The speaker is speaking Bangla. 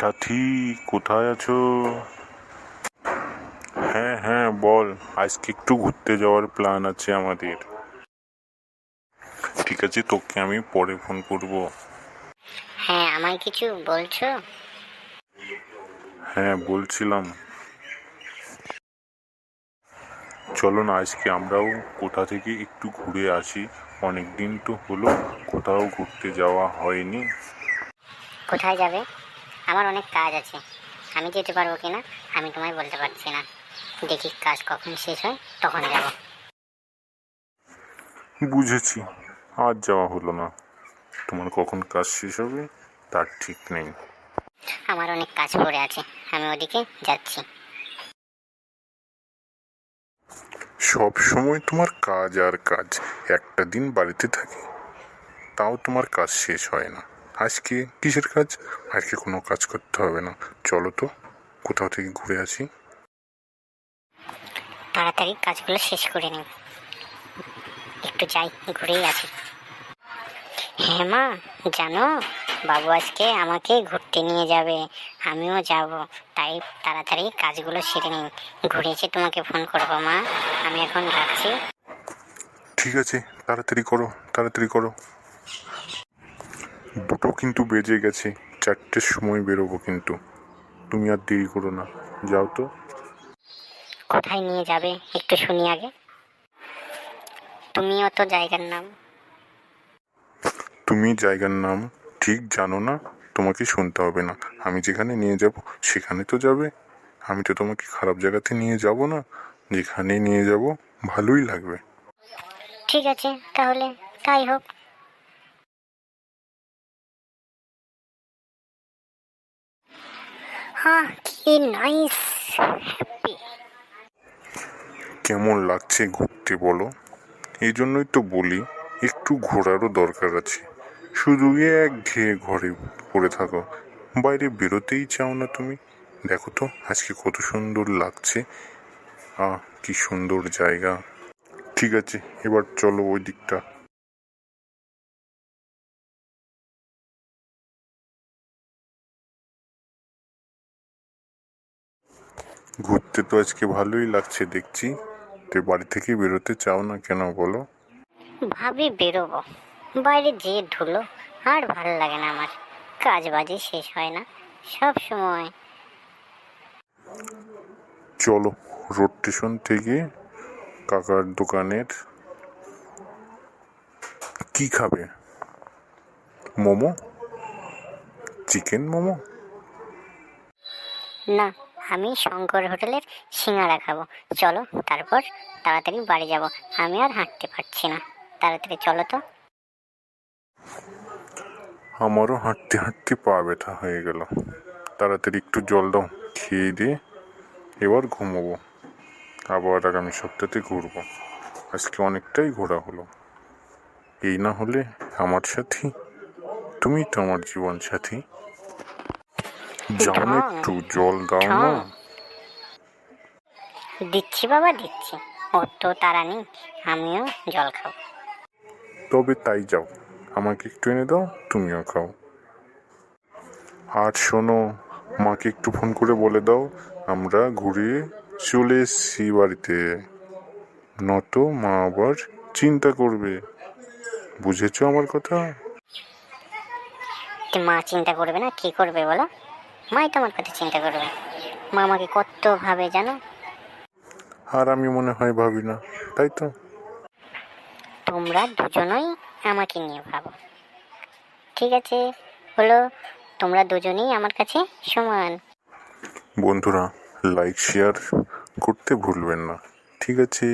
সাথী কোথায় আছো? হ্যাঁ হ্যাঁ বল। আজকে একটু ঘুরতে যাওয়ার প্ল্যান আছে আমাদের। ঠিক আছে তোকে আমি পরে ফোন করব। হ্যাঁ আমায় কিছু বলছো? হ্যাঁ বলছিলাম। চলো না আজকে আমরাও কোথা থেকে একটু ঘুরে আসি। অনেক দিন তো হলো কোথাও ঘুরতে যাওয়া হয়নি। কোথায় যাবে? আমার অনেক কাজ আছে। আমি যেতে পারব কি না আমি তোমায় বলতে পারছি না। দেখি কাজ কখন শেষ হয় তখন যাব। বুঝেছি। আজ যাওয়া হলো না। তোমার কখন কাজ শেষ হবে তার ঠিক নেই। আমার অনেক কাজ পড়ে আছে আমি ওদিকে যাচ্ছি। সব সময় তোমার কাজ আর কাজ একটা দিন বাড়িতে থাকি তাও তোমার কাজ শেষ হয় না। আজকে কিসের কাজ? আজকে কোনো কাজ করতে হবে না। চলো তো কোথাও থেকে ঘুরে আসি। তাড়াতাড়ি কাজগুলো শেষ করে নিই। একটু যাই ঘুরেই আসি। হ্যাঁ মা জানো বাবু আজকে আমাকে ঘুরতে নিয়ে যাবে। আমিও যাব তাই তাড়াতাড়ি কাজগুলো সেরে নিই। ঘুরে এসে তোমাকে ফোন করব মা। আমি এখন রাখছি। ঠিক আছে তাড়াতাড়ি করো তাড়াতাড়ি করো। দুটো কিন্তু বেজে গেছে। চারটের সময় বেরোবো কিন্তু। তুমি আর দেরি করো না। যাও তো। কোথায় নিয়ে যাবে? একটু শুনি আগে। তুমিও তো জায়গার নাম। তুমি জায়গার নাম ঠিক জানো না তোমাকে শুনতে হবে না। আমি যেখানে নিয়ে যাব সেখানে তো যাবে। আমি তো তোমাকে খারাপ জায়গাতে নিয়ে যাব না। যেখানে নিয়ে যাব ভালোই লাগবে। ঠিক আছে তাহলে তাই হোক। হ্যাঁ কি নাইস হ্যাপি কেমন লাগছে ঘুরতে বলো? এই জন্যই তো বলি, একটু ঘোরারও দরকার আছে। শুধু এক ঘেয়ে ঘরে পড়ে থাকো। বাইরে বেরোতেই চাও না তুমি? দেখো তো, আজকে কত সুন্দর লাগছে। আহ, কি সুন্দর জায়গা। ঠিক আছে, এবার চলো ওই দিকটা। ঘুরতে তো আজকে ভালোই লাগছে দেখছি। তো বাড়ি থেকে বেরোতে চাও না কেন বলো? ভাবি বেরোবো। বাইরে যে ধুলো আর ভালো লাগে না আমার। কাজ বাজে শেষ হয় না সব সময়। চলো রোড স্টেশন থেকে কাকার দোকানের কি খাবে? মোমো? চিকেন মোমো? না আমি শঙ্কর হোটেলের সিঙ্গারা খাব। চলো, তারপর তাড়াতাড়ি বাড়ি যাব। আমি আর হাঁটতে পারছি না। তাড়াতাড়ি চলো তো। আমারও হাঁটতে হাঁটতে পা ব্যথা হয়ে গেল। তাড়াতাড়ি একটু জল দাও, খেয়ে দিয়ে এবার ঘুমোবো। আবার আগামী সপ্তাহে ঘুরবো। আজকে অনেকটাই ঘোরা হলো। এই না হলে আমার সাথী তুমি তো আমার জীবন সাথী। যাও একটু জল দাও না। দিচ্ছি বাবা দিচ্ছি। ওর তো তারা নেই আমিও জল খাব। তবে তাই যাও। আমাকে একটু এনে দাও তুমিও খাও। আর শোনো মাকে একটু ফোন করে বলে দাও আমরা ঘুরে চলে এসছি বাড়িতে। নয়তো মা আবার চিন্তা করবে। বুঝেছ আমার কথা? মা চিন্তা করবে না কি করবে বলো? মাই তো আমার কথা চিন্তা করবে। মা আমাকে কত ভাবে জানো? আর আমি মনে হয় ভাবি না তাই তো? তোমরা দুজনই আমাকে নিয়ে ভাবো। ঠিক আছে হলো তোমরা দুজনেই আমার কাছে সমান। বন্ধুরা লাইক শেয়ার করতে ভুলবেন না ঠিক আছে?